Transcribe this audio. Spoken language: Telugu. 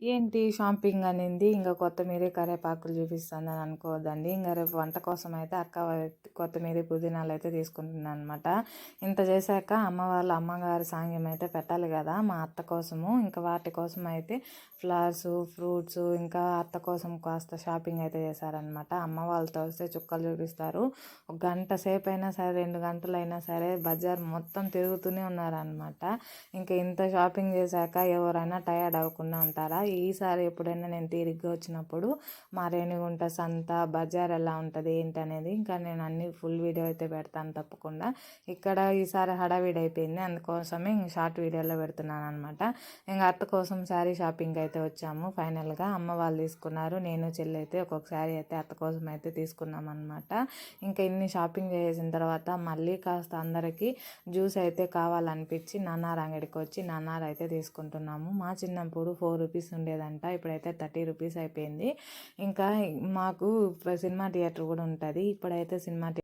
ఏంటి షాపింగ్ అనింది. ఇంకా కొత్తిమీర కరివేపాకులు చూపిస్తుందని అనుకోవద్దండి. ఇంకా రేపు వంట కోసం అయితే అక్క కొత్తిమీర పుదీనాలు అయితే తీసుకుంటున్నాను అనమాట ఇంత చేశాక అమ్మ వాళ్ళ అమ్మగారి సాంగ్యం అయితే పెట్టాలి కదా మా అత్త కోసము. ఇంకా వాటి కోసం అయితే ఫ్లవర్స్ ఫ్రూట్స్ ఇంకా అత్త కోసం కాస్త షాపింగ్ అయితే చేశారనమాట అమ్మ వాళ్ళతో వస్తే చుక్కలు చూపిస్తారు. ఒక గంట సేపు అయినా సరే రెండు గంటలు అయినా సరే బజార్ మొత్తం తిరుగుతూనే ఉన్నారనమాట ఇంకా ఇంత షాపింగ్ చేశాక ఎవరైనా టయర్డ్ అవ్వకుండా ఉంటారా? ఈసారి ఎప్పుడైనా నేను తీరిగ్గా వచ్చినప్పుడు మా రేణిగుంట సంత బజార్ ఎలా ఉంటుంది ఏంటి అనేది ఇంకా నేను అన్ని ఫుల్ వీడియో అయితే పెడతాను తప్పకుండా. ఇక్కడ ఈసారి హడావిడి అయిపోయింది. అందుకోసమే ఇంక షార్ట్ వీడియోలో పెడుతున్నాను అనమాట ఇంకా అత్త కోసం శారీ షాపింగ్ అయితే వచ్చాము. ఫైనల్గా అమ్మ వాళ్ళు తీసుకున్నారు. నేను చెల్లి అయితే ఒక్కొక్క శారీ అయితే అత్త కోసం అయితే తీసుకున్నాం అనమాట ఇంకా ఇన్ని షాపింగ్ చేసిన తర్వాత మళ్ళీ కాస్త అందరికీ జ్యూస్ అయితే కావాలనిపించి నాన్నార అంగడికి వచ్చి నాన్నార అయితే తీసుకుంటున్నాము. మా చిన్నప్పుడు ఫోర్ రూపీస్ ఉండేదంట. ఇప్పుడైతే థర్టీ రూపీస్ అయిపోయింది. ఇంకా మాకు సినిమా థియేటర్ కూడా ఉంటుంది. ఇప్పుడైతే సినిమా